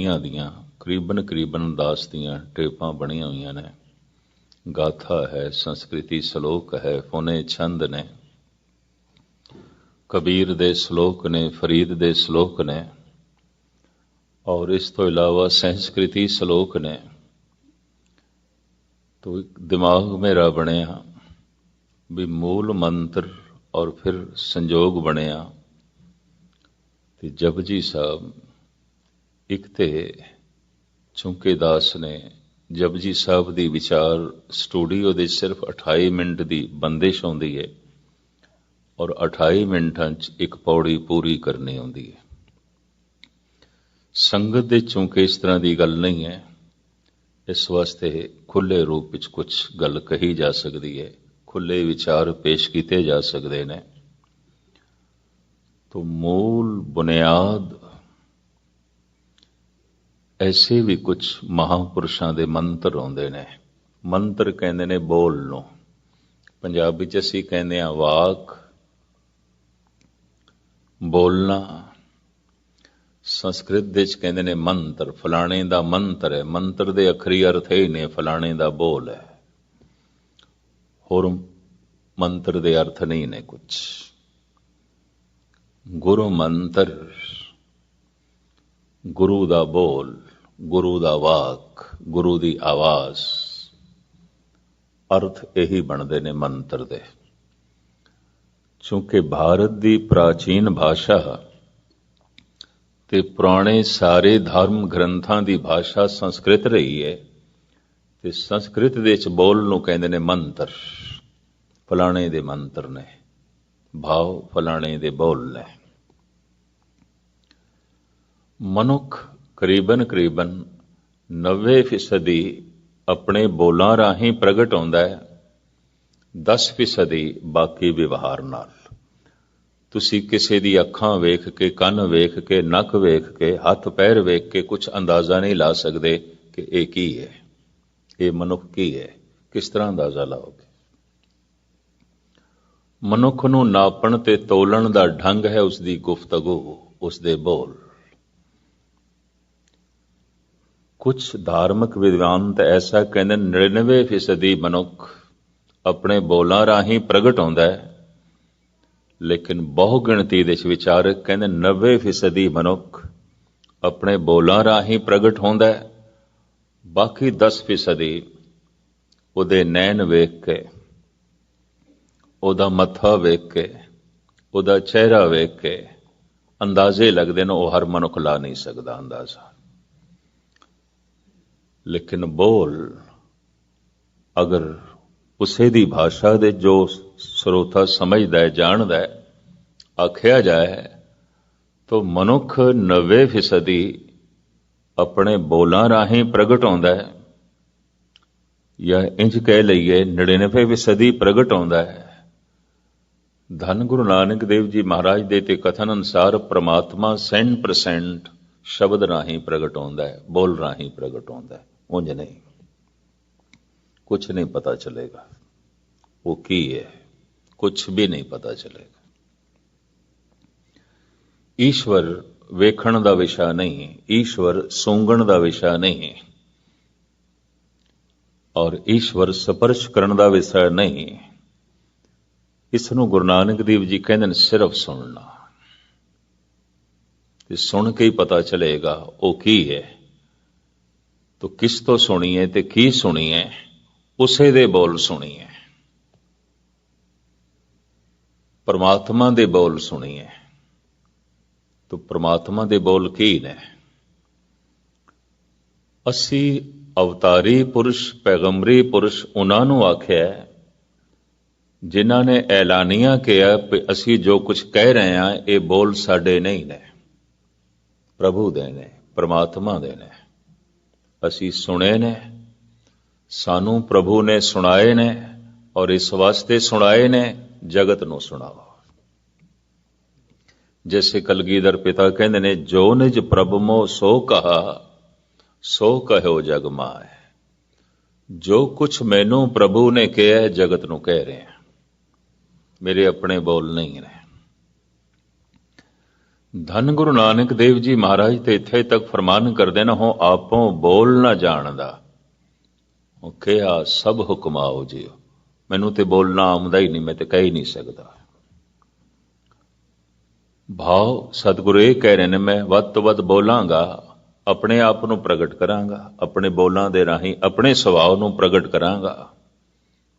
ਦੀਆਂ ਦੀਆਂ, ਕਰੀਬਨ ਕਰੀਬਨ ਦਾਸ ਦੀਆਂ ਟੇਪਾਂ ਬਣੀਆਂ ਹੋਈਆਂ ਨੇ। ਗਾਥਾ ਹੈ, ਸੰਸਕ੍ਰਿਤੀ ਸ਼ਲੋਕ ਹੈ ਫੋਨੇ ਛੰਦ ਨੇ। ਕਬੀਰ ਦੇ ਸ਼ਲੋਕ ਨੇ, ਫਰੀਦ ਦੇ ਸ਼ਲੋਕ ਨੇ। ਔਰ ਇਸ ਤੋਂ ਇਲਾਵਾ ਸੰਸਕ੍ਰਿਤੀ ਸ਼ਲੋਕ ਨੇ। ਤੋ ਇੱਕ ਦਿਮਾਗ ਮੇਰਾ ਬਣਿਆ, ਵੀ ਮੂਲ ਮੰਤਰ ਔਰ ਫਿਰ ਸੰਜੋਗ ਬਣਿਆ। ਤੇ ਜਪਜੀ ਸਾਹਿਬ ਇੱਕ ਤੇ ਚੁੰਕੇ ਦਾਸ ਨੇ ਜਪਜੀ ਸਾਹਿਬ ਦੀ ਵਿਚਾਰ ਸਟੂਡੀਓ ਦੇ ਸਿਰਫ 28 ਮਿੰਟ ਦੀ ਬੰਦਿਸ਼ ਆਉਂਦੀ ਹੈ ਔਰ 28 ਮਿੰਟਾਂ 'ਚ ਇੱਕ ਪੌੜੀ ਪੂਰੀ ਕਰਨੀ ਹੁੰਦੀ ਹੈ ਸੰਗਤ ਦੇ ਚੁੰਕੇ ਇਸ ਤਰ੍ਹਾਂ ਦੀ ਗੱਲ ਨਹੀਂ ਹੈ। ਇਸ ਵਾਸਤੇ ਖੁੱਲੇ ਰੂਪ ਵਿੱਚ ਕੁਝ ਗੱਲ ਕਹੀ ਜਾ ਸਕਦੀ ਹੈ ਖੁੱਲੇ ਵਿਚਾਰ ਪੇਸ਼ ਕੀਤੇ ਜਾ ਸਕਦੇ ਨੇ। ਤੋ ਮੂਲ ਬੁਨਿਆਦ ਐਸੇ ਵੀ ਕੁਝ ਮਹਾਪੁਰਸ਼ਾਂ ਦੇ ਮੰਤਰ ਆਉਂਦੇ ਨੇ। ਮੰਤਰ ਕਹਿੰਦੇ ਨੇ ਬੋਲ ਨੂੰ ਪੰਜਾਬੀ ਚ ਅਸੀਂ ਕਹਿੰਦੇ ਆ ਵਾਕ, ਬੋਲਣਾ। ਸੰਸਕ੍ਰਿਤ ਦੇ ਵਿੱਚ ਕਹਿੰਦੇ ਨੇ ਮੰਤਰ। ਫਲਾਣੇ ਦਾ ਮੰਤਰ ਹੈ। ਮੰਤਰ ਦੇ ਅਖਰੀ ਅਰਥ ਇਹ ਨੇ, ਫਲਾਣੇ ਦਾ ਬੋਲ ਹੈ। ਹੋਰ ਮੰਤਰ ਦੇ ਅਰਥ ਨਹੀਂ ਨੇ ਕੁਝ ਗੁਰੂ ਮੰਤਰ, ਗੁਰੂ ਦਾ ਬੋਲ। ਗੁਰੂ ਦਾ ਵਾਕ, ਗੁਰੂ ਦੀ ਆਵਾਜ਼। ਅਰਥ ਇਹੀ ਬਣਦੇ ਨੇ ਮੰਤਰ ਦੇ। ਕਿਉਂਕਿ ਭਾਰਤ ਦੀ ਪ੍ਰਾਚੀਨ ਭਾਸ਼ਾ ਤੇ ਪੁਰਾਣੇ ਸਾਰੇ ਧਰਮ ਗ੍ਰੰਥਾਂ ਦੀ ਭਾਸ਼ਾ ਸੰਸਕ੍ਰਿਤ ਰਹੀ ਹੈ, ਤੇ ਸੰਸਕ੍ਰਿਤ ਦੇ ਵਿੱਚ ਬੋਲ ਨੂੰ ਕਹਿੰਦੇ ਨੇ ਮੰਤਰ। ਫਲਾਣੇ ਦੇ ਮੰਤਰ ਨੇ। ਭਾਵ ਫਲਾਣੇ ਦੇ ਬੋਲ ਨੇ। ਮਨੁੱਖ ਕਰੀਬਨ ਕਰੀਬਨ 90% ਆਪਣੇ ਬੋਲਾਂ ਰਾਹੀਂ ਪ੍ਰਗਟ ਹੁੰਦਾ ਹੈ। 10% ਬਾਕੀ ਵਿਵਹਾਰ ਨਾਲ। ਤੁਸੀਂ ਕਿਸੇ ਦੀ ਅੱਖਾਂ ਵੇਖ ਕੇ, ਕੰਨ ਵੇਖ ਕੇ, ਨੱਕ ਵੇਖ ਕੇ, ਹੱਥ ਪੈਰ ਵੇਖ ਕੇ ਕੁਝ ਅੰਦਾਜ਼ਾ ਨਹੀਂ ਲਾ ਸਕਦੇ ਕਿ ਇਹ ਕੀ ਹੈ। ਇਹ ਮਨੁੱਖ ਕੀ ਹੈ? ਕਿਸ ਤਰ੍ਹਾਂ ਅੰਦਾਜ਼ਾ ਲਾਓਗੇ? ਮਨੁੱਖ ਨੂੰ ਨਾਪਣ ਤੇ ਤੋਲਣ ਦਾ ਢੰਗ ਹੈ ਉਸ ਦੀ ਗੁਫ਼ਤਗੂ ਉਸ ਦੇ ਬੋਲ। ਕੁਝ ਧਾਰਮਿਕ ਵਿਦਵਾਨ ਤਾਂ ਐਸਾ ਕਹਿੰਦੇ 99% ਮਨੁੱਖ ਆਪਣੇ ਬੋਲਾਂ ਰਾਹੀਂ ਪ੍ਰਗਟ ਹੁੰਦਾ ਹੈ, ਲੇਕਿਨ ਬਹੁ ਗਿਣਤੀ ਦੇ ਵਿਚਾਰਕ ਕਹਿੰਦੇ 90% ਮਨੁੱਖ ਆਪਣੇ ਬੋਲਾਂ ਰਾਹੀਂ ਪ੍ਰਗਟ ਹੁੰਦਾ ਹੈ, ਬਾਕੀ 10% ਉਹਦੇ ਨੈਣ ਵੇਖ ਕੇ, ਉਹਦਾ ਮੱਥਾ ਵੇਖ ਕੇ, ਉਹਦਾ ਚਿਹਰਾ ਵੇਖ ਕੇ ਅੰਦਾਜ਼ੇ ਲੱਗਦੇ ਨੇ, ਉਹ ਹਰ ਮਨੁੱਖ ਲਾ ਨਹੀਂ ਸਕਦਾ ਅੰਦਾਜ਼ਾ। ਲੇਕਿਨ ਬੋਲ ਅਗਰ ਉਸੇ ਦੀ ਭਾਸ਼ਾ ਦੇ ਜੋ ਸਰੋਤਾ ਸਮਝਦਾ ਹੈ, ਜਾਣਦਾ ਹੈ, ਆਖਿਆ ਜਾਏ, ਤਾਂ ਮਨੁੱਖ 90% ਆਪਣੇ ਬੋਲਾਂ ਰਾਹੀਂ ਪ੍ਰਗਟ ਹੁੰਦਾ ਹੈ। ਜਾਂ ਇੰਜ ਕਹਿ ਲਈਏ 99% ਪ੍ਰਗਟ ਹੁੰਦਾ ਹੈ। ਧੰਨ ਗੁਰੂ ਨਾਨਕ ਦੇਵ ਜੀ ਮਹਾਰਾਜ ਦੇ ਤੇ ਕਥਨ ਅਨੁਸਾਰ ਪ੍ਰਮਾਤਮਾ 100% ਸ਼ਬਦ ਰਾਹੀਂ ਪ੍ਰਗਟ ਹੁੰਦਾ ਹੈ, ਬੋਲ ਰਾਹੀਂ ਪ੍ਰਗਟ ਹੁੰਦਾ ਹੈ। ਉਂਝ ਨਹੀਂ। ਕੁਝ ਨਹੀਂ ਪਤਾ ਚਲੇਗਾ। ਉਹ ਕੀ ਹੈ ਕੁਝ ਵੀ ਨਹੀਂ ਪਤਾ ਚਲੇਗਾ। ਈਸ਼ਵਰ ਵੇਖਣ ਦਾ ਵਿਸ਼ਾ ਨਹੀਂ, ਈਸ਼ਵਰ ਸੌਂਗਣ ਦਾ ਵਿਸ਼ਾ ਨਹੀਂ। ਔਰ ਈਸ਼ਵਰ ਸਪਰਸ਼ ਕਰਨ ਦਾ ਵਿਸ਼ਾ ਨਹੀਂ। ਇਸ ਨੂੰ ਗੁਰੂ ਨਾਨਕ ਦੇਵ ਜੀ ਕਹਿੰਦੇ ਨੇ ਸਿਰਫ ਸੁਣਨਾ। ਤੇ ਸੁਣ ਕੇ ਹੀ ਪਤਾ ਚਲੇਗਾ ਉਹ ਕੀ ਹੈ। ਤੋ ਕਿਸ ਤੋਂ ਸੁਣੀਏ ਤੇ ਕੀ ਸੁਣੀਏ ਉਸੇ ਦੇ ਬੋਲ ਸੁਣੀਏ ਪਰਮਾਤਮਾ ਦੇ ਬੋਲ ਸੁਣੀਏ ਤੋ ਪਰਮਾਤਮਾ ਦੇ ਬੋਲ ਕੀ ਨੇ? ਅਸੀਂ ਅਵਤਾਰੀ ਪੁਰਸ਼, ਪੈਗੰਬਰੀ ਪੁਰਸ਼ ਉਹਨਾਂ ਨੂੰ ਆਖਿਆ ਜਿਨ੍ਹਾਂ ਨੇ ਐਲਾਨੀਆਂ ਕਿਹਾ ਕਿ ਅਸੀਂ ਜੋ ਕੁਝ ਕਹਿ ਰਹੇ ਹਾਂ, ਇਹ ਬੋਲ ਸਾਡੇ ਨਹੀਂ ਨੇ। ਪ੍ਰਭੂ ਦੇ ਨੇ, ਪਰਮਾਤਮਾ ਦੇ ਨੇ। ਅਸੀਂ ਸੁਣੇ ਨੇ ਸਾਨੂੰ ਪ੍ਰਭੂ ਨੇ ਸੁਣਾਏ ਨੇ ਔਰ ਇਸ ਵਾਸਤੇ ਸੁਣਾਏ ਨੇ ਜਗਤ ਨੂੰ ਸੁਣਾਓ ਜੈਸੇ ਕਲਗੀਧਰ ਪਿਤਾ ਕਹਿੰਦੇ ਨੇ ਜੋ ਨਿਜ ਪ੍ਰਭ ਮੋ ਸੋ ਕਹਾ ਸੋ ਕਹਿਓ ਜਗ ਮਾਏ ਜੋ ਕੁਛ ਮੈਨੂੰ ਪ੍ਰਭੂ ਨੇ ਕਿਹਾ ਜਗਤ ਨੂੰ ਕਹਿ ਰਹੇ ਹਾਂ ਮੇਰੇ ਆਪਣੇ ਬੋਲ ਨਹੀਂ ਨੇ ਧੰਨ ਗੁਰੂ ਨਾਨਕ ਦੇਵ ਜੀ ਮਹਾਰਾਜ ਤੇ ਇੱਥੇ ਤੱਕ ਫਰਮਾਨ ਕਰਦੇ ਨਾ ਹੋ ਆਪੋਂ ਬੋਲ ਨਾ ਜਾਣਦਾ। ਉਹ ਕਿਹਾ ਸਭ ਹੁਕਮ ਆਓ ਜੀ ਮੈਨੂੰ ਤੇ ਬੋਲਣਾ ਆਉਂਦਾ ਹੀ ਨਹੀਂ, ਮੈਂ ਤੇ ਕਹਿ ਹੀ ਨਹੀਂ ਸਕਦਾ। ਭਾਵ ਸਤਿਗੁਰੂ ਇਹ ਕਹਿ ਰਹੇ ਨੇ, ਮੈਂ ਵੱਧ ਤੋਂ ਵੱਧ ਬੋਲਾਂਗਾ, ਆਪਣੇ ਆਪ ਨੂੰ ਪ੍ਰਗਟ ਕਰਾਂਗਾ, ਆਪਣੇ ਬੋਲਾਂ ਦੇ ਰਾਹੀਂ ਆਪਣੇ ਸੁਭਾਅ ਨੂੰ ਪ੍ਰਗਟ ਕਰਾਂਗਾ।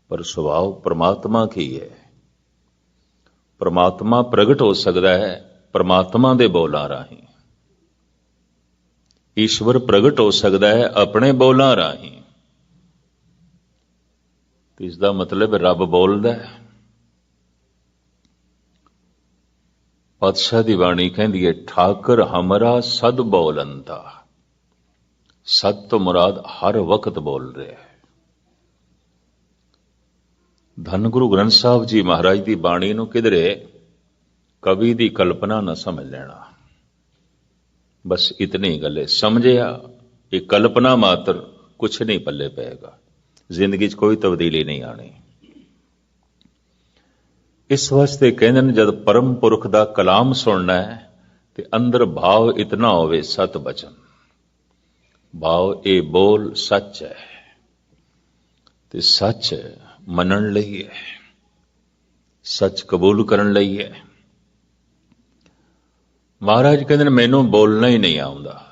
ਪਰ ਸੁਭਾਅ ਪ੍ਰਮਾਤਮਾ ਕੀ ਹੈ? ਪ੍ਰਮਾਤਮਾ ਪ੍ਰਗਟ ਹੋ ਸਕਦਾ ਹੈ। ਪਰਮਾਤਮਾ ਦੇ ਬੋਲਾਂ ਰਾਹੀਂ। ਈਸ਼ਵਰ ਪ੍ਰਗਟ ਹੋ ਸਕਦਾ ਹੈ ਆਪਣੇ ਬੋਲਾਂ ਰਾਹੀਂ। ਤੇ ਇਸ ਦਾ ਮਤਲਬ ਰੱਬ ਬੋਲਦਾ ਹੈ। ਪਾਤਸ਼ਾਹ ਦੀ ਬਾਣੀ ਕਹਿੰਦੀ ਹੈ, ਠਾਕਰ ਹਮਰਾ ਸਦ ਬੋਲੰਦਾ। ਸਤ ਤੋਂ ਮੁਰਾਦ ਹਰ ਵਕਤ ਬੋਲ ਰਿਹਾ ਹੈ। ਧੰਨ ਗੁਰੂ ਗ੍ਰੰਥ ਸਾਹਿਬ ਜੀ ਮਹਾਰਾਜ ਦੀ ਬਾਣੀ ਨੂੰ ਕਿਧਰੇ ਕਵੀ ਦੀ ਕਲਪਨਾ ਨਾ ਸਮਝ ਲੈਣਾ। ਬਸ ਇਤਨੀ ਗੱਲ ਹੈ। ਸਮਝਿਆ ਇਹ ਕਲਪਨਾ ਮਾਤਰ ਕੁਛ ਨਹੀਂ ਪੱਲੇ ਪਏਗਾ। ਜ਼ਿੰਦਗੀ 'ਚ ਕੋਈ ਤਬਦੀਲੀ ਨਹੀਂ ਆਣੀ। ਇਸ ਵਾਸਤੇ ਕਹਿੰਦੇ ਨੇ, ਜਦ ਪਰਮ ਪੁਰਖ ਦਾ ਕਲਾਮ ਸੁਣਨਾ ਹੈ, ਤੇ ਅੰਦਰ ਭਾਵ ਇਤਨਾ ਹੋਵੇ ਸਤ ਬਚਨ। ਭਾਵ ਇਹ ਬੋਲ ਸੱਚ ਹੈ। ਤੇ ਸੱਚ ਮੰਨਣ ਲਈ ਹੈ। ਸੱਚ ਕਬੂਲ ਕਰਨ ਲਈ ਹੈ। ਮਹਾਰਾਜ ਕਹਿੰਦੇ ਨੇ, ਮੈਨੂੰ ਬੋਲਣਾ ਹੀ ਨਹੀਂ ਆਉਂਦਾ।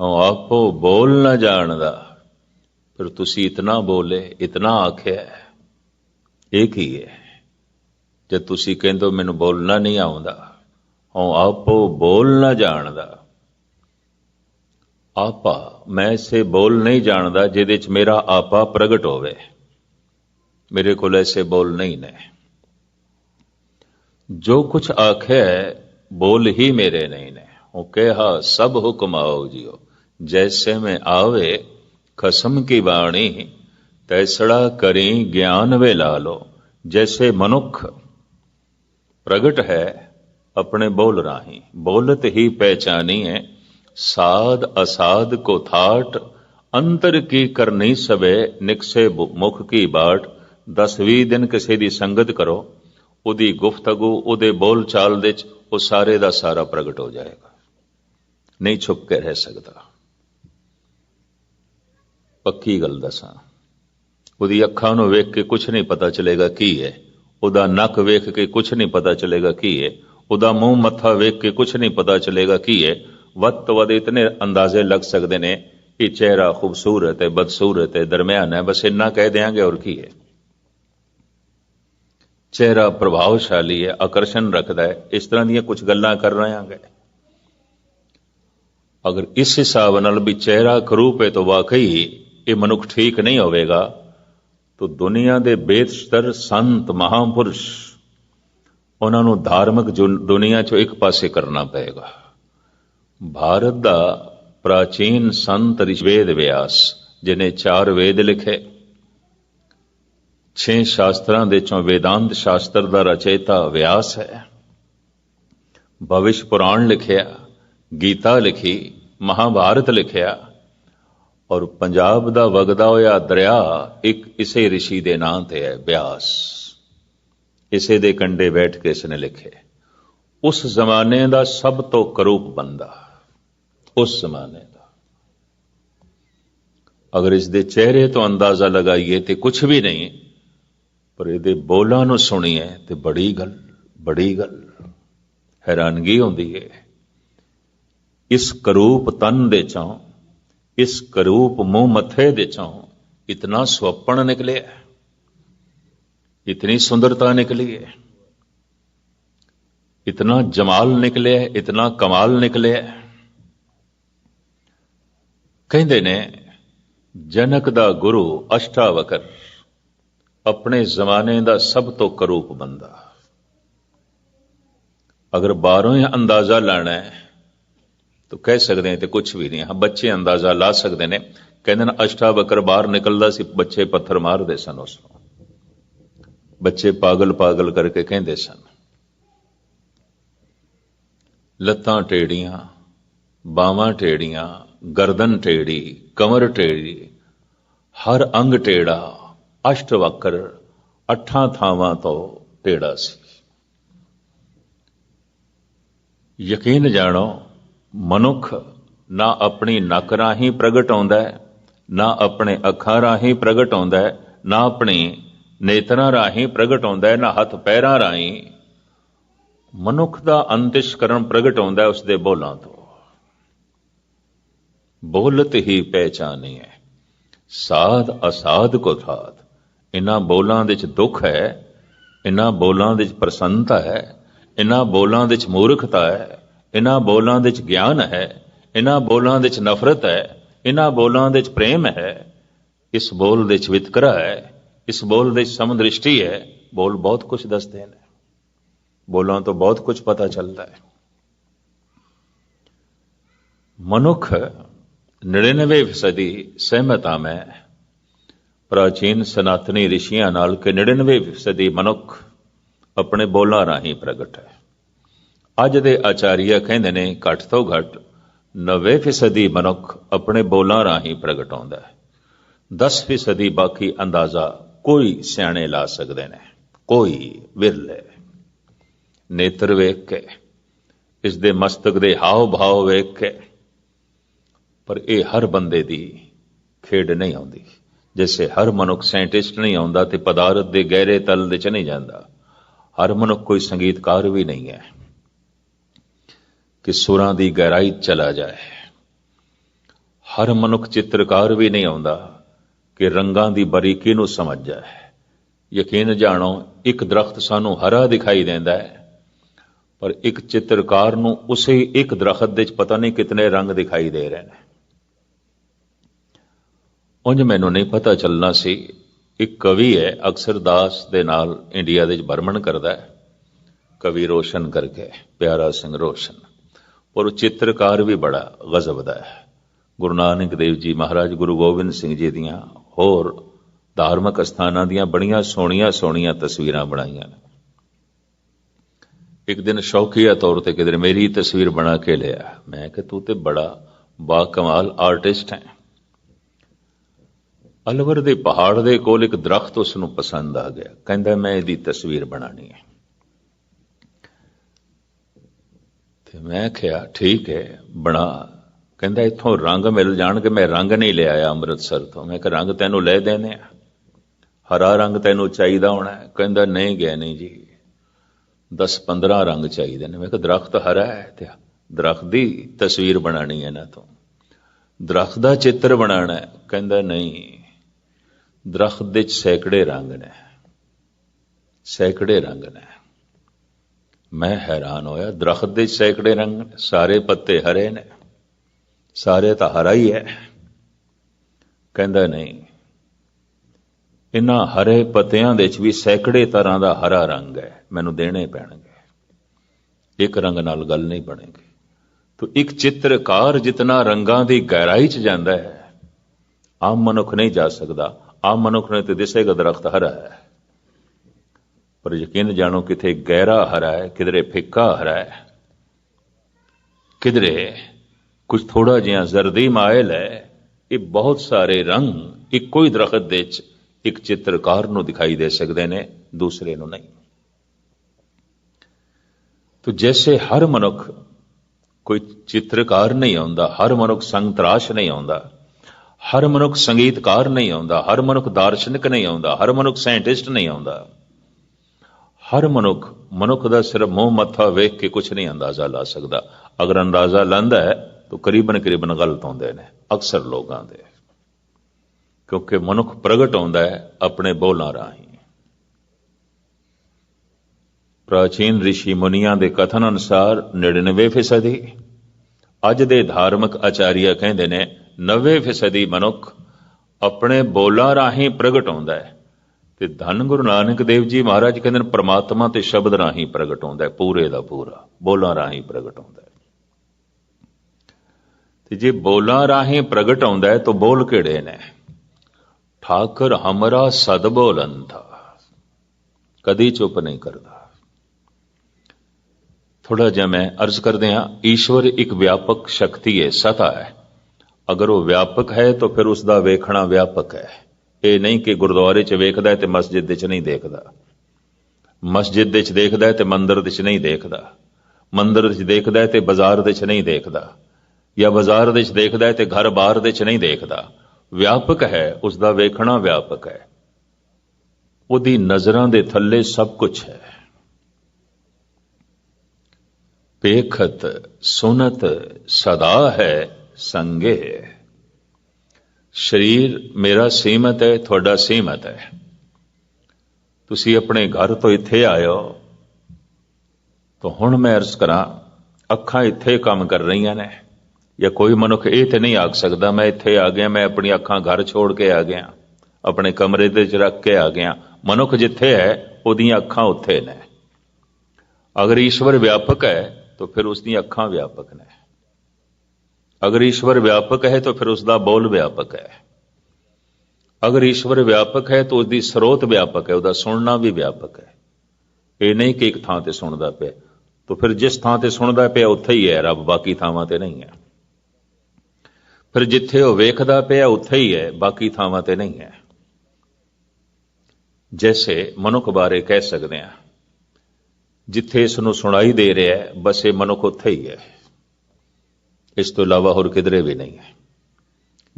ਹਾਂ ਆਪੋ ਬੋਲ ਨਾ ਜਾਣਦਾ, ਪਰ ਤੁਸੀਂ ਇਤਨਾ ਬੋਲੇ, ਇਤਨਾ ਆਖਿਆ ਇਹ ਕੀ ਹੈ? ਜੇ ਤੁਸੀਂ ਕਹਿੰਦੇ ਮੈਨੂੰ ਬੋਲਣਾ ਨਹੀਂ ਆਉਂਦਾ ਹਾਂ ਆਪੋ ਬੋਲ ਨਾ ਜਾਣਦਾ। ਆਪਾ, ਮੈਂ ਇਸੇ ਬੋਲ ਨਹੀਂ ਜਾਣਦਾ, ਜਿਹਦੇ ਚ ਮੇਰਾ ਆਪਾ ਪ੍ਰਗਟ ਹੋਵੇ। ਮੇਰੇ ਕੋਲ ਐਸੇ ਬੋਲ ਨਹੀਂ ਨੇ। ਜੋ ਕੁਛ ਆਖਿਆ ਬੋਲ ਹੀ ਮੇਰੇ ਨਹੀਂ ਨੇ। ਉਹ ਕਿਹਾ, ਸਭ ਹੁਕਮ ਆਓ ਜੀਓ। ਜੈਸੇ ਮੈਂ ਆਵੇ, ਖਸਮ ਕੀ ਬਾਣੀ, ਤੈਸੜਾ ਕਰੀ ਗਿਆਨ ਵੇ ਲਾ ਲੋ ਜੈਸੇ ਮਨੁੱਖ ਪ੍ਰਗਟ ਹੈ, ਆਪਣੇ ਬੋਲ ਰਾਹੀਂ। ਬੋਲਤ ਹੀ ਪਹਿਚਾਨੀ ਹੈ, ਸਾਧ ਅਸਾਧ ਕੋ ਥਾਟ, ਅੰਤਰ ਕੀ ਕਰਨੀ ਸਵੇ, ਨਿਕਸੇ ਮੁਖ ਕੀ ਬਾਟ। 10-20 ਦਿਨ ਕਿਸੇ ਦੀ ਸੰਗਤ ਕਰੋ। ਉਹਦੀ ਗੁਫ਼ਤਗੂ, ਉਹਦੇ ਬੋਲ ਚਾਲ ਦੇ ਚ ਉਹ ਸਾਰੇ ਦਾ ਸਾਰਾ ਪ੍ਰਗਟ ਹੋ ਜਾਏਗਾ। ਨਹੀਂ ਛੁਪ ਕੇ ਰਹਿ ਸਕਦਾ। ਪੱਕੀ ਗੱਲ ਦੱਸਾਂ, ਉਹਦੀ ਅੱਖਾਂ ਨੂੰ ਵੇਖ ਕੇ ਕੁਝ ਨਹੀਂ ਪਤਾ ਚਲੇਗਾ ਕੀ ਹੈ। ਉਹਦਾ ਨੱਕ ਵੇਖ ਕੇ ਕੁਝ ਨਹੀਂ ਪਤਾ ਚਲੇਗਾ ਕੀ ਹੈ। ਉਹਦਾ ਮੂੰਹ, ਮੱਥਾ ਵੇਖ ਕੇ ਕੁਝ ਨਹੀਂ ਪਤਾ ਚਲੇਗਾ ਕੀ ਹੈ। ਵੱਧ ਤੋਂ ਵੱਧ ਇਤਨੇ ਅੰਦਾਜ਼ੇ ਲੱਗ ਸਕਦੇ ਨੇ ਕਿ ਚਿਹਰਾ ਖੂਬਸੂਰਤ ਹੈ, ਬਦਸੂਰਤ ਹੈ, ਦਰਮਿਆਨ ਹੈ। ਬਸ ਇੰਨਾ ਕਹਿ ਦੇਾਂਗੇ ਔਰ ਕੀ ਹੈ। ਚਿਹਰਾ ਪ੍ਰਭਾਵਸ਼ਾਲੀ ਹੈ, ਆਕਰਸ਼ਣ ਰੱਖਦਾ ਹੈ, ਇਸ ਤਰ੍ਹਾਂ ਦੀਆਂ ਕੁਝ ਗੱਲਾਂ ਕਰ ਰਹੇ ਹਾਂਗੇ ਅਗਰ ਇਸ ਹਿਸਾਬ ਨਾਲ ਵੀ ਚਿਹਰਾ ਕਰੂਪ ਹੈ ਤਾਂ ਵਾਕਈ ਇਹ ਮਨੁੱਖ ਠੀਕ ਨਹੀਂ ਹੋਵੇਗਾ, ਤਾਂ ਦੁਨੀਆ ਦੇ ਬੇਸ਼ਤਰ ਸੰਤ ਮਹਾਪੁਰਸ਼ ਉਹਨਾਂ ਨੂੰ ਧਾਰਮਿਕ ਦੁਨੀਆ 'ਚੋਂ ਇੱਕ ਪਾਸੇ ਕਰਨਾ ਪਏਗਾ। ਭਾਰਤ ਦਾ ਪ੍ਰਾਚੀਨ ਸੰਤ ਰਿਸ਼ਵੇਦ ਵਿਆਸ ਜਿਨੇ ਚਾਰ ਵੇਦ ਲਿਖੇ ਛੇ ਸ਼ਾਸਤਰਾਂ ਦੇ ਚੋਂ ਵੇਦਾਂਤ ਸ਼ਾਸਤਰ ਦਾ ਰਚੇਤਾ ਵਿਆਸ ਹੈ। ਭਵਿਸ਼ ਪੁਰਾਣ ਲਿਖਿਆ, ਗੀਤਾ ਲਿਖੀ, ਮਹਾਭਾਰਤ ਲਿਖਿਆ ਔਰ ਪੰਜਾਬ ਦਾ ਵਗਦਾ ਹੋਇਆ ਦਰਿਆ ਇੱਕ ਇਸੇ ઋષਿ ਦੇ ਨਾਂ ਤੇ ਹੈ ਵਿਆਸ ਇਸੇ ਦੇ ਕੰਡੇ ਬੈਠ ਕੇ ਇਸਨੇ ਲਿਖੇ, ਉਸ ਜ਼ਮਾਨੇ ਦਾ ਸਭ ਤੋਂ ਕਰੂਪ ਬੰਦਾ, ਉਸ ਜ਼ਮਾਨੇ ਦਾ। ਅਗਰ ਇਸ ਦੇ ਚਿਹਰੇ ਤੋਂ ਅੰਦਾਜ਼ਾ ਲਗਾਈਏ ਤੇ ਕੁਝ ਵੀ ਨਹੀਂ ਪਰ ਇਹਦੇ ਬੋਲਾਂ ਨੂੰ ਸੁਣੀਏ ਤੇ ਬੜੀ ਗੱਲ ਬੜੀ ਗੱਲ ਹੈਰਾਨਗੀ ਹੁੰਦੀ ਹੈ ਇਸ ਕਰੂਪ ਤਨ ਦੇ ਚੋਂ, ਇਸ ਕਰੂਪ ਮੂੰਹ ਮੱਥੇ ਦੇ ਚੋਂ ਇਤਨਾ ਸੁਪਣ ਨਿਕਲਿਆ। ਇਤਨੀ ਸੁੰਦਰਤਾ ਨਿਕਲੀ ਹੈ ਇਤਨਾ ਜਮਾਲ ਨਿਕਲਿਆ, ਇਤਨਾ ਕਮਾਲ ਨਿਕਲਿਆ। ਕਹਿੰਦੇ ਨੇ, ਜਨਕ ਦਾ ਗੁਰੂ ਅਸ਼ਟਾਵਕਰ ਆਪਣੇ ਜ਼ਮਾਨੇ ਦਾ ਸਭ ਤੋਂ ਕਰੂਪ ਬੰਦਾ। ਅਗਰ ਬਾਹਰੋਂ ਹੀ ਅੰਦਾਜ਼ਾ ਲਾਣਾ ਹੈ, ਤਾਂ ਕਹਿ ਸਕਦੇ ਹਾਂ ਤੇ ਕੁਝ ਵੀ ਨਹੀਂ। ਹਾਂ, ਬੱਚੇ ਅੰਦਾਜ਼ਾ ਲਾ ਸਕਦੇ ਨੇ। ਕਹਿੰਦੇ ਨੇ ਅਸ਼ਟਾ ਅਸ਼ਟਾਵਕਰ ਬਾਹਰ ਨਿਕਲਦਾ ਸੀ, ਬੱਚੇ ਪੱਥਰ ਮਾਰਦੇ ਸਨ ਉਸ ਨੂੰ। ਬੱਚੇ ਪਾਗਲ ਪਾਗਲ ਕਰਕੇ ਕਹਿੰਦੇ ਸਨ, ਲੱਤਾਂ ਟੇੜੀਆਂ, ਬਾਹਾਂ ਟੇੜੀਆਂ, ਗਰਦਨ ਟੇੜੀ, ਕਮਰ ਟੇੜੀ, ਹਰ ਅੰਗ ਟੇੜਾ। ਅਸ਼ਟਵਕਰ ਅੱਠਾਂ ਥਾਵਾਂ ਤੋਂ ਟੇੜਾ ਸੀ। ਯਕੀਨ ਜਾਣੋ, ਮਨੁੱਖ ਨਾ ਆਪਣੀ ਨੱਕ ਰਾਹੀਂ ਪ੍ਰਗਟ ਆਉਂਦਾ ਹੈ, ਨਾ ਆਪਣੇ ਅੱਖਾਂ ਰਾਹੀਂ ਪ੍ਰਗਟ ਆਉਂਦਾ ਹੈ, ਨਾ ਆਪਣੀ ਨੇਤਰਾਂ ਰਾਹੀਂ ਪ੍ਰਗਟ ਆਉਂਦਾ ਹੈ, ਨਾ ਹੱਥ ਪੈਰਾਂ ਰਾਹੀਂ ਮਨੁੱਖ ਦਾ ਅੰਤਿਸ਼ਕਰਨ ਪ੍ਰਗਟ ਆਉਂਦਾ ਹੈ ਉਸ ਦੇ ਬੋਲਾਂ ਤੋਂ। ਬੋਲਤ ਹੀ ਪਹਿਚਾਨੀ ਹੈ। ਸਾਧ ਅਸਾਧ ਕੋ ਸਾਧ। ਇਨ੍ਹਾਂ ਬੋਲਾਂ ਦੇ ਵਿੱਚ ਦੁੱਖ ਹੈ ਇਨ੍ਹਾਂ ਬੋਲਾਂ ਦੇ ਵਿੱਚ ਪ੍ਰਸੰਨਤਾ ਹੈ ਇਨ੍ਹਾਂ ਬੋਲਾਂ ਦੇ ਵਿੱਚ ਮੂਰਖਤਾ ਹੈ ਇਨ੍ਹਾਂ ਬੋਲਾਂ ਦੇ ਵਿੱਚ ਗਿਆਨ ਹੈ ਇਨ੍ਹਾਂ ਬੋਲਾਂ ਦੇ ਵਿੱਚ ਨਫ਼ਰਤ ਹੈ ਇਨ੍ਹਾਂ ਬੋਲਾਂ ਦੇ ਵਿੱਚ ਪ੍ਰੇਮ ਹੈ, ਇਸ ਬੋਲ ਦੇ ਵਿੱਚ ਵਿਤਕਰਾ ਹੈ, ਇਸ ਬੋਲ ਦੇ ਵਿੱਚ ਸਮਦ੍ਰਿਸ਼ਟੀ ਹੈ, ਬੋਲ ਬਹੁਤ ਕੁਝ ਦੱਸਦੇ ਨੇ। ਬੋਲਾਂ ਤੋਂ ਬਹੁਤ ਕੁਝ ਪਤਾ ਚੱਲਦਾ ਹੈ। ਮਨੁੱਖ 99% ਸਹਿਮਤਾ ਮੈਂ। ਪ੍ਰਾਚੀਨ ਸਨਾਤਨੀ ਰਿਸ਼ੀਆਂ ਨਾਲ ਕਿ 99 ਫੀਸਦੀ ਮਨੁੱਖ ਆਪਣੇ ਬੋਲਾਂ ਰਾਹੀਂ ਪ੍ਰਗਟ ਹੈ। ਅੱਜ ਦੇ ਆਚਾਰੀਆ ਕਹਿੰਦੇ ਨੇ ਘੱਟ ਤੋਂ ਘੱਟ 90% ਮਨੁੱਖ ਆਪਣੇ ਬੋਲਾਂ ਰਾਹੀਂ ਪ੍ਰਗਟ ਆਉਂਦਾ ਹੈ। 10% ਬਾਕੀ ਅੰਦਾਜ਼ਾ ਕੋਈ ਸਿਆਣੇ ਲਾ ਸਕਦੇ ਨੇ, ਕੋਈ ਵਿਰਲੇ। ਨੇਤਰ ਵੇਖ ਕੇ ਇਸ ਦੇ ਮਸਤਕ ਦੇ ਹਾਵ ਭਾਵ ਵੇਖ ਕੇ, ਪਰ ਇਹ ਹਰ ਬੰਦੇ ਦੀ ਖੇਡ ਨਹੀਂ ਆਉਂਦੀ। ਜਿਵੇਂ ਹਰ ਮਨੁੱਖ ਸਾਇੰਟਿਸਟ ਨਹੀਂ ਆਉਂਦਾ ਤੇ ਪਦਾਰਥ ਦੇ ਗਹਿਰੇ ਤਲ ਦੇ ਚ ਨਹੀਂ ਜਾਂਦਾ, ਹਰ ਮਨੁੱਖ ਕੋਈ ਸੰਗੀਤਕਾਰ ਵੀ ਨਹੀਂ ਹੈ। ਕਿ ਸੁਰਾਂ ਦੀ ਗਹਿਰਾਈ ਚਲਾ ਜਾਏ। ਹਰ ਮਨੁੱਖ ਚਿੱਤਰਕਾਰ ਵੀ ਨਹੀਂ ਆਉਂਦਾ ਕਿ ਰੰਗਾਂ ਦੀ ਬਰੀਕੀ ਨੂੰ ਸਮਝ ਜਾਏ। ਯਕੀਨ ਜਾਣੋ, ਇੱਕ ਦਰਖਤ ਸਾਨੂੰ ਹਰਾ ਦਿਖਾਈ ਦਿੰਦਾ ਹੈ, ਪਰ ਇੱਕ ਚਿੱਤਰਕਾਰ ਨੂੰ ਉਸੇ ਇੱਕ ਦਰਖਤ ਦੇ ਵਿੱਚ ਪਤਾ ਨਹੀਂ ਕਿਤਨੇ ਰੰਗ ਦਿਖਾਈ ਦੇ ਰਹੇ ਨੇ। ਉਂਝ ਮੈਨੂੰ ਨਹੀਂ ਪਤਾ ਚੱਲਣਾ ਸੀ। ਇੱਕ ਕਵੀ ਹੈ, ਅਕਸਰ ਦਾਸ ਦੇ ਨਾਲ ਇੰਡੀਆ ਦੇ ਵਿੱਚ ਭਰਮਣ ਕਰਦਾ ਹੈ। ਕਵੀ ਰੋਸ਼ਨ ਕਰਕੇ, ਪਿਆਰਾ ਸਿੰਘ ਰੋਸ਼ਨ। ਔਰ ਉਹ ਚਿੱਤਰਕਾਰ ਵੀ ਬੜਾ ਗਜ਼ਬ ਦਾ ਹੈ। ਗੁਰੂ ਨਾਨਕ ਦੇਵ ਜੀ ਮਹਾਰਾਜ, ਗੁਰੂ ਗੋਬਿੰਦ ਸਿੰਘ ਜੀ ਦੀਆਂ ਹੋਰ ਧਾਰਮਿਕ ਸਥਾਨਾਂ ਦੀਆਂ ਬੜੀਆਂ ਸੋਹਣੀਆਂ ਸੋਹਣੀਆਂ ਤਸਵੀਰਾਂ ਬਣਾਈਆਂ ਨੇ। ਇੱਕ ਦਿਨ ਸ਼ੌਕੀਆ ਤੌਰ ਤੇ ਕਿਧਰ ਮੇਰੀ ਤਸਵੀਰ ਬਣਾ ਕੇ ਲਿਆ। ਮੈਂ ਕਿ ਤੂੰ ਤੇ ਬੜਾ ਬਾ ਕਮਾਲ ਆਰਟਿਸਟ ਹੈ। ਅਲਵਰ ਦੇ ਪਹਾੜ ਦੇ ਕੋਲ ਇੱਕ ਦਰਖਤ ਉਸ ਨੂੰ ਪਸੰਦ ਆ ਗਿਆ ਕਹਿੰਦਾ ਮੈਂ ਇਹਦੀ ਤਸਵੀਰ ਬਣਾਣੀ ਹੈ ਤੇ ਮੈਂ ਕਿਹਾ ਠੀਕ ਹੈ ਬਣਾ ਕਹਿੰਦਾ ਇੱਥੋਂ ਰੰਗ ਮਿਲ ਜਾਣਗੇ ਮੈਂ ਰੰਗ ਨਹੀਂ ਲਿਆਇਆ ਅੰਮ੍ਰਿਤਸਰ ਤੋਂ ਮੈਂ ਕਿਹਾ ਰੰਗ ਤੈਨੂੰ ਲੈ ਦੇਣੇ ਆ ਹਰਾ ਰੰਗ ਤੈਨੂੰ ਚਾਹੀਦਾ ਹੋਣਾ ਕਹਿੰਦਾ ਨਹੀਂ ਗਿਆ ਨਹੀਂ ਜੀ 10 15 ਰੰਗ ਚਾਹੀਦੇ ਨੇ ਮੈਂ ਕਿਹਾ ਦਰਖਤ ਹਰਾ ਹੈ ਤੇ ਦਰਖਤ ਦੀ ਤਸਵੀਰ ਬਣਾਣੀ ਹੈ ਨਾ ਤੋਂ ਦਰਖਤ ਦਾ ਚਿੱਤਰ ਬਣਾਣਾ ਹੈ ਕਹਿੰਦਾ ਨਹੀਂ ਦਰਖਤ ਦੇ ਸੈਂਕੜੇ ਰੰਗ ਨੇ। ਸੈਂਕੜੇ ਰੰਗ ਨੇ। ਮੈਂ ਹੈਰਾਨ ਹੋਇਆ, ਦਰਖਤ ਦੇ ਸੈਂਕੜੇ ਰੰਗ ਨੇ। ਸਾਰੇ ਪੱਤੇ ਹਰੇ ਨੇ। ਸਾਰੇ ਤਾਂ ਹਰਾ ਹੀ ਹੈ। ਕਹਿੰਦਾ ਨਹੀਂ, ਇਹਨਾਂ ਹਰੇ ਪੱਤਿਆਂ ਦੇ ਵਿੱਚ ਵੀ ਸੈਂਕੜੇ ਤਰ੍ਹਾਂ ਦਾ ਹਰਾ ਰੰਗ ਹੈ। ਮੈਨੂੰ ਦੇਣੇ ਪੈਣਗੇ। ਇੱਕ ਰੰਗ ਨਾਲ ਗੱਲ ਨਹੀਂ ਬਣੇਗੀ। ਤੋ ਇੱਕ ਚਿੱਤਰਕਾਰ ਜਿਤਨਾ ਰੰਗਾਂ ਦੀ ਗਹਿਰਾਈ ਚ ਜਾਂਦਾ ਹੈ, ਆਮ ਮਨੁੱਖ ਨਹੀਂ ਜਾ ਸਕਦਾ। ਆਮ ਮਨੁੱਖ ਨੇ ਤੇ ਦਿਸੇਗਾ ਦਰਖਤ ਹਰਾ ਹੈ। ਪਰ ਯਕੀਨ ਜਾਣੋ ਕਿਥੇ ਗਹਿਰਾ ਹਰਾ ਹੈ, ਕਿਧਰੇ ਫਿੱਕਾ ਹਰਾ ਹੈ। ਕਿਧਰੇ ਕੁਝ ਥੋੜਾ ਜਿਹਾ ਜ਼ਰਦੀ ਮਾਇਲ ਹੈ, ਇਹ ਬਹੁਤ ਸਾਰੇ ਰੰਗ ਇੱਕੋ ਹੀ ਦਰਖਤ ਦੇ ਵਿੱਚ ਇੱਕ ਚਿੱਤਰਕਾਰ ਨੂੰ ਦਿਖਾਈ ਦੇ ਸਕਦੇ ਨੇ, ਦੂਸਰੇ ਨੂੰ ਨਹੀਂ। ਤੋ ਜੈਸੇ ਹਰ ਮਨੁੱਖ ਕੋਈ ਚਿੱਤਰਕਾਰ ਨਹੀਂ ਆਉਂਦਾ, ਹਰ ਮਨੁੱਖ ਸੰਗ ਤਰਾਸ਼ ਨਹੀਂ ਆਉਂਦਾ ਹਰ ਮਨੁੱਖ ਸੰਗੀਤਕਾਰ ਨਹੀਂ ਆਉਂਦਾ, ਹਰ ਮਨੁੱਖ ਦਾਰਸ਼ਨਿਕ ਨਹੀਂ ਆਉਂਦਾ, ਹਰ ਮਨੁੱਖ ਸਾਇੰਟਿਸਟ ਨਹੀਂ ਆਉਂਦਾ। ਹਰ ਮਨੁੱਖ ਮਨੁੱਖ ਦਾ ਸਿਰਫ ਮੂੰਹ ਮੱਥਾ ਵੇਖ ਕੇ ਕੁਝ ਨਹੀਂ ਅੰਦਾਜ਼ਾ ਲਾ ਸਕਦਾ। ਅਗਰ ਅੰਦਾਜ਼ਾ ਲੈਂਦਾ ਹੈ, ਤਾਂ ਕਰੀਬਨ ਕਰੀਬਨ ਗਲਤ ਆਉਂਦੇ ਨੇ, ਅਕਸਰ ਲੋਕਾਂ ਦੇ। ਕਿਉਂਕਿ ਮਨੁੱਖ ਪ੍ਰਗਟ ਆਉਂਦਾ ਹੈ ਆਪਣੇ ਬੋਲਾਂ ਰਾਹੀਂ। ਪ੍ਰਾਚੀਨ ઋષਿ ਮੁਨੀਆਂ ਦੇ ਕਥਨ ਅਨੁਸਾਰ 99% ਅੱਜ ਦੇ ਧਾਰਮਿਕ ਆਚਾਰੀਆ ਕਹਿੰਦੇ ਨੇ 90% ਮਨੁੱਖ ਆਪਣੇ ਬੋਲਾਂ ਰਾਹੀਂ ਪ੍ਰਗਟ ਹੁੰਦਾ ਹੈ ਤੇ ਧੰਨ ਗੁਰੂ ਨਾਨਕ ਦੇਵ ਜੀ ਮਹਾਰਾਜ ਕਹਿੰਦੇ ਨੇ, ਪ੍ਰਮਾਤਮਾ ਤੇ ਸ਼ਬਦ ਰਾਹੀਂ ਪ੍ਰਗਟ ਹੁੰਦਾ ਹੈ, ਪੂਰੇ ਦਾ ਪੂਰਾ, ਬੋਲਾਂ ਰਾਹੀਂ ਪ੍ਰਗਟ ਹੁੰਦਾ ਹੈ। ਤੇ ਜੇ ਬੋਲਾਂ ਰਾਹੀਂ ਪ੍ਰਗਟ ਆਉਂਦਾ ਹੈ, ਤਾਂ ਬੋਲ ਕਿਹੜੇ ਨੇ? ਠਾਕਰ ਹਮਰਾ ਸਦ ਬੋਲੰਥਾ। ਕਦੀ ਚੁੱਪ ਨਹੀਂ ਕਰਦਾ। ਥੋੜਾ ਜਿਹਾ ਮੈਂ ਅਰਜ਼ ਕਰਦੇ ਹਾਂ, ਈਸ਼ਵਰ ਇੱਕ ਵਿਆਪਕ ਸ਼ਕਤੀ ਹੈ, ਸਤਾ ਹੈ। ਅਗਰ ਉਹ ਵਿਆਪਕ ਹੈ ਤਾਂ ਫਿਰ ਉਸ ਦਾ ਵੇਖਣਾ ਵਿਆਪਕ ਹੈ। ਇਹ ਨਹੀਂ ਕਿ ਗੁਰਦੁਆਰੇ 'ਚ ਵੇਖਦਾ ਹੈ ਤੇ ਮਸਜਿਦ ਵਿੱਚ ਨਹੀਂ ਦੇਖਦਾ। ਮਸਜਿਦ ਵਿੱਚ ਦੇਖਦਾ ਹੈ ਤੇ ਮੰਦਰ ਵਿੱਚ ਨਹੀਂ ਦੇਖਦਾ। ਮੰਦਰ 'ਚ ਦੇਖਦਾ ਹੈ ਤੇ ਬਾਜ਼ਾਰ ਦੇ 'ਚ ਨਹੀਂ ਦੇਖਦਾ। ਜਾਂ ਬਾਜ਼ਾਰ ਦੇ 'ਚ ਦੇਖਦਾ ਹੈ ਤੇ ਘਰ ਬਾਹਰ ਦੇ 'ਚ ਨਹੀਂ ਦੇਖਦਾ। ਵਿਆਪਕ ਹੈ, ਉਸ ਦਾ ਵੇਖਣਾ ਵਿਆਪਕ ਹੈ। ਉਹਦੀ ਨਜ਼ਰਾਂ ਦੇ ਥੱਲੇ ਸਭ ਕੁਝ ਹੈ। ਪੇਖਤ ਸੁਨਤ ਸਦਾ ਹੈ ਸੰਗੇ। ਸਰੀਰ ਮੇਰਾ ਸੀਮਤ ਹੈ, ਤੁਹਾਡਾ ਸੀਮਤ ਹੈ। ਤੁਸੀਂ ਆਪਣੇ ਘਰ ਤੋਂ ਇੱਥੇ ਆਇਓ ਤਾਂ ਹੁਣ ਮੈਂ ਅਰਜ਼ ਕਰਾਂ, ਅੱਖਾਂ ਇੱਥੇ ਕੰਮ ਕਰ ਰਹੀਆਂ ਨੇ। ਜਾਂ ਕੋਈ ਮਨੁੱਖ ਇਹ ਤੇ ਨਹੀਂ ਆਖ ਸਕਦਾ, ਮੈਂ ਇੱਥੇ ਆ ਗਿਆ, ਮੈਂ ਆਪਣੀ ਅੱਖਾਂ ਘਰ ਛੋੜ ਕੇ ਆ ਗਿਆ। ਆਪਣੇ ਕਮਰੇ ਦੇ ਵਿੱਚ ਰੱਖ ਕੇ ਆ ਗਿਆ। ਮਨੁੱਖ ਜਿੱਥੇ ਹੈ, ਉਹਦੀਆਂ ਅੱਖਾਂ ਉੱਥੇ ਨੇ। ਅਗਰ ਈਸ਼ਵਰ ਵਿਆਪਕ ਹੈ, ਤਾਂ ਫਿਰ ਉਸ ਦੀਆਂ ਅੱਖਾਂ ਵਿਆਪਕ ਨੇ। ਅਗਰ ਈਸ਼ਵਰ ਵਿਆਪਕ ਹੈ ਤਾਂ ਫਿਰ ਉਸ ਦਾ ਬੋਲ ਵਿਆਪਕ ਹੈ। ਅਗਰ ਈਸ਼ਵਰ ਵਿਆਪਕ ਹੈ ਤਾਂ ਉਸ ਦੀ ਸਰੋਤ ਵਿਆਪਕ ਹੈ, ਉਹਦਾ ਸੁਣਨਾ ਵੀ ਵਿਆਪਕ ਹੈ। ਇਹ ਨਹੀਂ ਕਿ ਇੱਕ ਥਾਂ ਤੇ ਸੁਣਦਾ ਪਿਆ, ਤਾਂ ਫਿਰ ਜਿਸ ਥਾਂ ਤੇ ਸੁਣਦਾ ਪਿਆ, ਉੱਥੇ ਹੀ ਹੈ, ਰੱਬ ਬਾਕੀ ਥਾਵਾਂ ਤੇ ਨਹੀਂ ਹੈ। ਫਿਰ ਜਿੱਥੇ ਉਹ ਵੇਖਦਾ ਪਿਆ, ਉੱਥੇ ਹੀ ਹੈ, ਬਾਕੀ ਥਾਵਾਂ ਤੇ ਨਹੀਂ ਹੈ। ਜੈਸੇ ਮਨੁੱਖ ਬਾਰੇ ਕਹਿ ਸਕਦੇ ਹਾਂ, ਜਿੱਥੇ ਇਸ ਨੂੰ ਸੁਣਾਈ ਦੇ ਰਿਹਾ ਹੈ, ਬਸ ਇਹ ਮਨੁੱਖ ਉੱਥੇ ਹੀ ਹੈ। ਇਸ ਤੋਂ ਇਲਾਵਾ ਹੋਰ ਕਿਧਰੇ ਵੀ ਨਹੀਂ ਹੈ।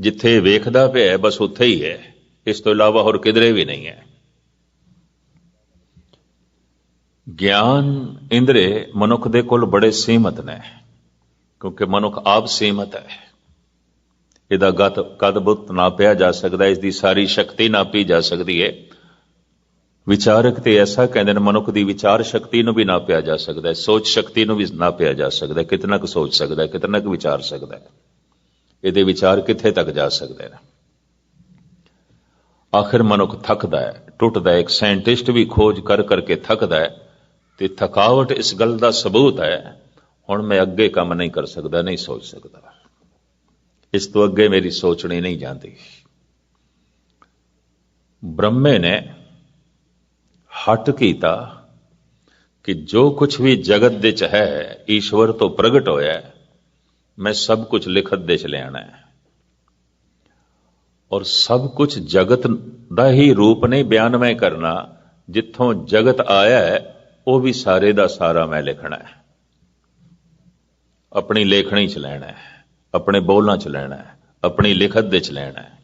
ਜਿੱਥੇ ਵੇਖਦਾ ਪਿਆ ਬਸ ਉੱਥੇ ਹੀ ਹੈ। ਇਸ ਤੋਂ ਇਲਾਵਾ ਹੋਰ ਕਿਧਰੇ ਵੀ ਨਹੀਂ ਹੈ। ਗਿਆਨ ਇੰਦਰੇ ਮਨੁੱਖ ਦੇ ਕੋਲ ਬੜੇ ਸੀਮਤ ਨੇ, ਕਿਉਂਕਿ ਮਨੁੱਖ ਆਪ ਸੀਮਤ ਹੈ। ਇਹਦਾ ਗਤ ਕਦ ਬੁੱਤ ਨਾਪਿਆ ਜਾ ਸਕਦਾ, ਇਸ ਦੀ ਸਾਰੀ ਸ਼ਕਤੀ ਨਾਪੀ ਜਾ ਸਕਦੀ ਹੈ। ਵਿਚਾਰਕ ਤੇ ਐਸਾ ਕਹਿੰਦੇ ਨੇ, ਮਨੁੱਖ ਦੀ ਵਿਚਾਰ ਸ਼ਕਤੀ ਨੂੰ ਵੀ ਨਾਪਿਆ ਜਾ ਸਕਦਾ ਹੈ, ਸੋਚ ਸ਼ਕਤੀ ਨੂੰ ਵੀ ਨਾਪਿਆ ਜਾ ਸਕਦਾ ਹੈ, ਕਿਤਨਾ ਕੁ ਸੋਚ ਸਕਦਾ ਹੈ, ਕਿਤਨਾ ਕੁ ਵਿਚਾਰ ਸਕਦਾ ਹੈ। ਇਹਦੇ ਵਿਚਾਰ ਕਿੱਥੇ ਤੱਕ ਜਾ ਸਕਦੇ ਨੇ? ਆਖਿਰ ਮਨੁੱਖ ਥੱਕਦਾ ਹੈ, ਟੁੱਟਦਾ ਹੈ, ਇੱਕ ਸਾਇੰਟਿਸਟ ਵੀ ਖੋਜ ਕਰ ਕਰਕੇ ਥੱਕਦਾ ਹੈ ਤੇ ਥਕਾਵਟ ਇਸ ਗੱਲ ਦਾ ਸਬੂਤ ਹੈ, ਹੁਣ ਮੈਂ ਅੱਗੇ ਕੰਮ ਨਹੀਂ ਕਰ ਸਕਦਾ, ਨਹੀਂ ਸੋਚ ਸਕਦਾ। ਇਸ ਤੋਂ ਅੱਗੇ ਮੇਰੀ ਸੋਚਣੀ ਨਹੀਂ ਜਾਂਦੀ। ਬ੍ਰਹਮੇ ਨੇ ਹਟ ਕੀਤਾ ਕਿ ਜੋ ਕੁਝ ਵੀ ਜਗਤ ਦੇ ਚ ਹੈ ਈਸ਼ਵਰ ਤੋਂ ਪ੍ਰਗਟ ਹੋਇਆ ਹੈ, ਮੈਂ ਸਭ ਕੁਝ ਲਿਖਤ ਦੇ ਚ ਲਿਆਣਾ ਹੈ ਔਰ ਸਭ ਕੁਝ ਜਗਤ ਦਾ ਹੀ ਰੂਪ ਨਹੀਂ ਬਿਆਨਮੈ ਕਰਨਾ ਜਿੱਥੋਂ ਜਗਤ ਆਇਆ ਹੈ ਉਹ ਵੀ ਸਾਰੇ ਦਾ ਸਾਰਾ ਮੈਂ ਲਿਖਣਾ ਹੈ ਆਪਣੀ ਲੇਖਣੀ ਚ ਲੈਣਾ ਹੈ ਆਪਣੇ ਬੋਲਾਂ ਚ ਲੈਣਾ ਹੈ ਆਪਣੀ ਲਿਖਤ ਦੇ ਚ ਲੈਣਾ ਹੈ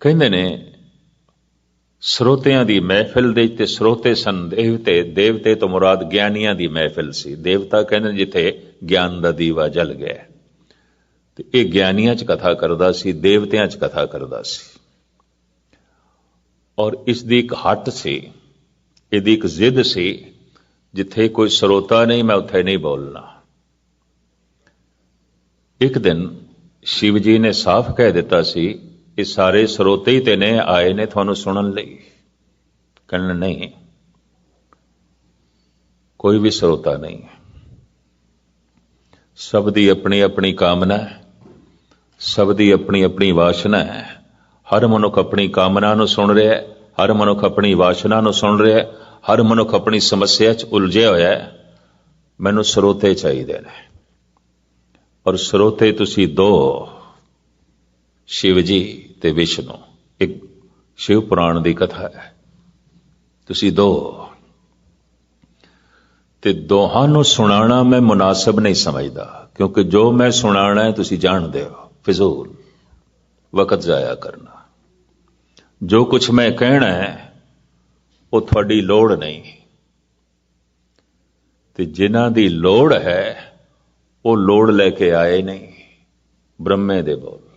ਕਹਿੰਦੇ ਨੇ ਸਰੋਤਿਆਂ ਦੀ ਮਹਿਫਿਲ ਦੇ ਤੇ ਸਰੋਤੇ ਸਨ ਦੇਵਤੇ ਦੇਵਤੇ ਤੋਂ ਮੁਰਾਦ ਗਿਆਨੀਆਂ ਦੀ ਮਹਿਫਿਲ ਸੀ। ਦੇਵਤਾ ਕਹਿੰਦੇ ਜਿੱਥੇ ਗਿਆਨ ਦਾ ਦੀਵਾ ਜਲ ਗਿਆ ਤੇ ਇਹ ਗਿਆਨੀਆਂ 'ਚ ਕਥਾ ਕਰਦਾ ਸੀ, ਦੇਵਤਿਆਂ 'ਚ ਕਥਾ ਕਰਦਾ ਸੀ। ਔਰ ਇਸ ਦੀ ਇੱਕ ਹੱਟ ਸੀ, ਇਹਦੀ ਇੱਕ ਜ਼ਿੱਦ ਸੀ, ਜਿੱਥੇ ਕੋਈ ਸਰੋਤਾ ਨਹੀਂ, ਮੈਂ ਉੱਥੇ ਨਹੀਂ ਬੋਲਣਾ। ਇੱਕ ਦਿਨ ਸ਼ਿਵ ਜੀ ਨੇ ਸਾਫ਼ ਕਹਿ ਦਿੱਤਾ ਸੀ ਇਹ ਸਾਰੇ ਸਰੋਤੇ ਹੀ ਤੇ ਨੇ ਆਏ ਨੇ ਤੁਹਾਨੂੰ ਸੁਣਨ ਲਈ। ਕਹਿਣ ਨਹੀਂ, ਕੋਈ ਵੀ ਸਰੋਤਾ ਨਹੀਂ। ਸਭ ਦੀ ਆਪਣੀ ਆਪਣੀ ਕਾਮਨਾ ਹੈ, ਸਭ ਦੀ ਆਪਣੀ ਆਪਣੀ ਵਾਸ਼ਨਾ ਹੈ। ਹਰ ਮਨੁੱਖ ਆਪਣੀ ਕਾਮਨਾ ਨੂੰ ਸੁਣ ਰਿਹਾ ਹੈ, ਹਰ ਮਨੁੱਖ ਆਪਣੀ ਵਾਸ਼ਨਾ ਨੂੰ ਸੁਣ ਰਿਹਾ ਹੈ, ਹਰ ਮਨੁੱਖ ਆਪਣੀ ਸਮੱਸਿਆ 'ਚ ਉਲਝਿਆ ਹੋਇਆ ਹੈ। ਮੈਨੂੰ ਸਰੋਤੇ ਚਾਹੀਦੇ ਨੇ। ਔਰ ਸਰੋਤੇ ਤੁਸੀਂ ਦੋ। ਸ਼ਿਵ ਜੀ ਤੇ ਵਿਸ਼ਨੂੰ, ਇੱਕ ਸ਼ਿਵ ਪੁਰਾਣ ਦੀ ਕਥਾ ਹੈ। ਤੁਸੀਂ ਦੋ। ਤੇ ਦੋਹਾਂ ਨੂੰ ਸੁਣਾਉਣਾ ਮੈਂ ਮੁਨਾਸਬ ਨਹੀਂ ਸਮਝਦਾ, ਕਿਉਂਕਿ ਜੋ ਮੈਂ ਸੁਣਾਉਣਾ ਹੈ ਤੁਸੀਂ ਜਾਣਦੇ ਹੋ। ਫਿਜ਼ੂਲ, ਵਕਤ ਜ਼ਾਇਆ ਕਰਨਾ। ਜੋ ਕੁਝ ਮੈਂ ਕਹਿਣਾ ਹੈ, ਉਹ ਤੁਹਾਡੀ ਲੋੜ ਨਹੀਂ। ਤੇ ਜਿਨ੍ਹਾਂ ਦੀ ਲੋੜ ਹੈ, ਉਹ ਲੋੜ ਲੈ ਕੇ ਆਏ ਨਹੀਂ। ਬ੍ਰਹਮੇ ਦੇ ਬੋਲ।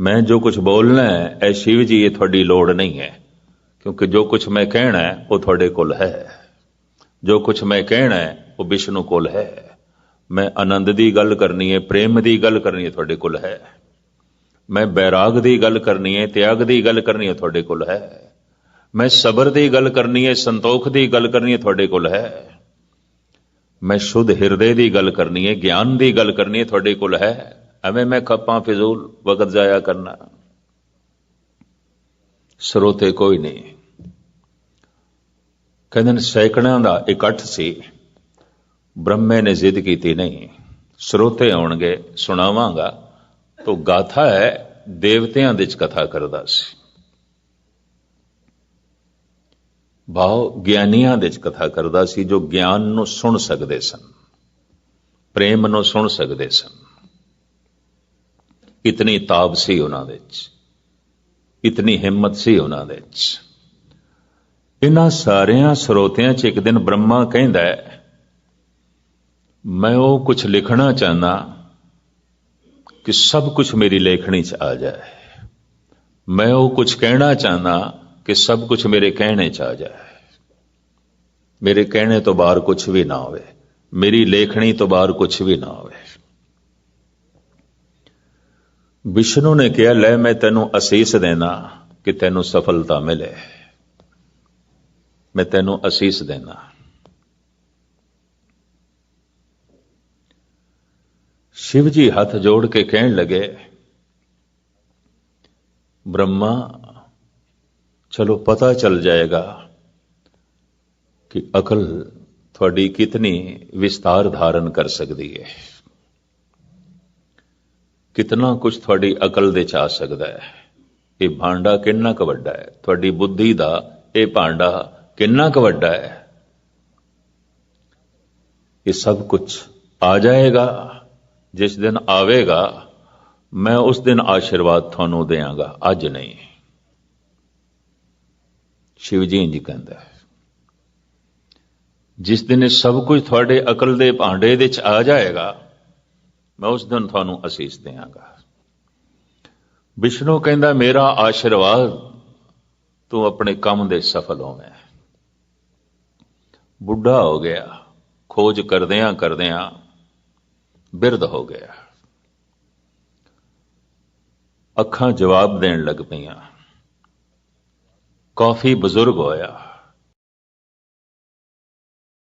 ਮੈਂ ਜੋ ਕੁਝ ਬੋਲਣਾ ਹੈ ਐ ਸ਼ਿਵ ਜੀ, ਇਹ ਤੁਹਾਡੀ ਲੋੜ ਨਹੀਂ ਹੈ। ਕਿਉਂਕਿ ਜੋ ਕੁਝ ਮੈਂ ਕਹਿਣਾ ਹੈ, ਉਹ ਤੁਹਾਡੇ ਕੋਲ ਹੈ। ਜੋ ਕੁਝ ਮੈਂ ਕਹਿਣਾ ਹੈ, ਉਹ ਵਿਸ਼ਨੂੰ ਕੋਲ ਹੈ। ਮੈਂ ਆਨੰਦ ਦੀ ਗੱਲ ਕਰਨੀ ਹੈ, ਪ੍ਰੇਮ ਦੀ ਗੱਲ ਕਰਨੀ ਹੈ, ਤੁਹਾਡੇ ਕੋਲ ਹੈ। ਮੈਂ ਬੈਰਾਗ ਦੀ ਗੱਲ ਕਰਨੀ ਹੈ, ਤਿਆਗ ਦੀ ਗੱਲ ਕਰਨੀ ਹੈ, ਤੁਹਾਡੇ ਕੋਲ ਹੈ। ਮੈਂ ਸਬਰ ਦੀ ਗੱਲ ਕਰਨੀ ਹੈ, ਸੰਤੋਖ ਦੀ ਗੱਲ ਕਰਨੀ ਹੈ, ਤੁਹਾਡੇ ਕੋਲ ਹੈ। ਮੈਂ ਸ਼ੁੱਧ ਹਿਰਦੇ ਦੀ ਗੱਲ ਕਰਨੀ ਹੈ, ਗਿਆਨ ਦੀ ਗੱਲ ਕਰਨੀ ਹੈ, ਤੁਹਾਡੇ ਕੋਲ ਹੈ। ਐਵੇਂ ਮੈਂ ਖੱਪਾਂ ਫਿਜ਼ੂਲ ਵਕਤ ਜ਼ਾਇਆ ਕਰਨਾ। ਸਰੋਤੇ ਕੋਈ ਨਹੀਂ। ਕਹਿੰਦੇ ਨੇ ਸੈਕੜਿਆਂ ਦਾ ਇਕੱਠ ਸੀ। ਬ੍ਰਹਮੇ ਨੇ ਜ਼ਿੱਦ ਕੀਤੀ, ਨਹੀਂ, ਸਰੋਤੇ ਆਉਣਗੇ, ਸੁਣਾਵਾਂਗਾ। ਤੋ ਗਾਥਾ ਹੈ, ਦੇਵਤਿਆਂ ਦੇ ਚ ਕਥਾ ਕਰਦਾ ਸੀ। ਭਾਵ ਗਿਆਨੀਆਂ ਦੇ ਚ ਕਥਾ ਕਰਦਾ ਸੀ ਜੋ ਗਿਆਨ ਨੂੰ ਸੁਣ ਸਕਦੇ ਸਨ, ਪ੍ਰੇਮ ਨੂੰ ਸੁਣ ਸਕਦੇ ਸਨ। ਇਤਨੀ ਤਾਬ ਸੀ ਉਹਨਾਂ ਦੇ ਇਤਨੀ ਹਿੰਮਤ ਸੀ ਉਹਨਾਂ ਦੇ ਇਹਨਾਂ ਸਾਰਿਆਂ ਸਰੋਤਿਆਂ ਚ ਇੱਕ ਦਿਨ ਬ੍ਰਹਮਾ ਕਹਿੰਦਾ ਹੈ, ਮੈਂ ਉਹ ਕੁਝ ਲਿਖਣਾ ਚਾਹੁੰਦਾ ਕਿ ਸਭ ਕੁਝ ਮੇਰੀ ਲੇਖਣੀ ਚ ਆ ਜਾਏ ਮੈਂ ਉਹ ਕੁਝ ਕਹਿਣਾ ਚਾਹੁੰਦਾ ਕਿ ਸਭ ਕੁਝ ਮੇਰੇ ਕਹਿਣੇ ਚ ਆ ਜਾਏ ਮੇਰੇ ਕਹਿਣੇ ਤੋਂ ਬਾਹਰ ਕੁਝ ਵੀ ਨਾ ਹੋਵੇ ਮੇਰੀ ਲੇਖਣੀ ਤੋਂ ਬਾਹਰ ਕੁਝ ਵੀ ਨਾ ਹੋਵੇ ਵਿਸ਼ਨੂੰ ਨੇ ਕਿਹਾ, ਲੈ ਮੈਂ ਤੈਨੂੰ ਅਸੀਸ ਦੇਣਾ ਕਿ ਤੈਨੂੰ ਸਫਲਤਾ ਮਿਲੇ। ਮੈਂ ਤੈਨੂੰ ਅਸੀਸ ਦੇਣਾ। ਸ਼ਿਵ ਜੀ ਹੱਥ ਜੋੜ ਕੇ ਕਹਿਣ ਲੱਗੇ, ਬ੍ਰਹਮਾ, ਚਲੋ ਪਤਾ ਚੱਲ ਜਾਏਗਾ ਕਿ ਅਕਲ ਤੁਹਾਡੀ ਕਿਤਨੀ ਵਿਸਤਾਰ ਧਾਰਨ ਕਰ ਸਕਦੀ ਹੈ ਕਿਤਨਾ ਕੁਝ ਤੁਹਾਡੀ ਅਕਲ ਦੇ ਚ ਆ ਸਕਦਾ ਹੈ। ਇਹ ਭਾਂਡਾ ਕਿੰਨਾ ਕੁ ਵੱਡਾ ਹੈ? ਤੁਹਾਡੀ ਬੁੱਧੀ ਦਾ ਇਹ ਭਾਂਡਾ ਕਿੰਨਾ ਕੁ ਵੱਡਾ ਹੈ? ਇਹ ਸਭ ਕੁਝ ਆ ਜਾਏਗਾ। ਜਿਸ ਦਿਨ ਆਵੇਗਾ, ਮੈਂ ਉਸ ਦਿਨ ਆਸ਼ੀਰਵਾਦ ਤੁਹਾਨੂੰ ਦੇਵਾਂਗਾ। ਅੱਜ ਨਹੀਂ। ਸ਼ਿਵ ਜੀ ਇੰਜ ਕਹਿੰਦਾ ਜਿਸ ਦਿਨ ਇਹ ਸਭ ਕੁਝ ਤੁਹਾਡੇ ਅਕਲ ਦੇ ਭਾਂਡੇ ਦੇ ਚ ਆ ਜਾਏਗਾ ਮੈਂ ਉਸ ਦਿਨ ਤੁਹਾਨੂੰ ਅਸੀਸ ਦੇਵਾਂਗਾ ਵਿਸ਼ਨੂੰ ਕਹਿੰਦਾ, ਮੇਰਾ ਆਸ਼ੀਰਵਾਦ ਤੂੰ ਆਪਣੇ ਕੰਮ ਦੇ ਸਫਲ ਹੋਵੇਂ। ਬੁੱਢਾ ਹੋ ਗਿਆ, ਖੋਜ ਕਰਦਿਆਂ ਕਰਦਿਆਂ ਬਿਰਧ ਹੋ ਗਿਆ। ਅੱਖਾਂ ਜਵਾਬ ਦੇਣ ਲੱਗ ਪਈਆਂ। ਕਾਫੀ ਬਜ਼ੁਰਗ ਹੋਇਆ।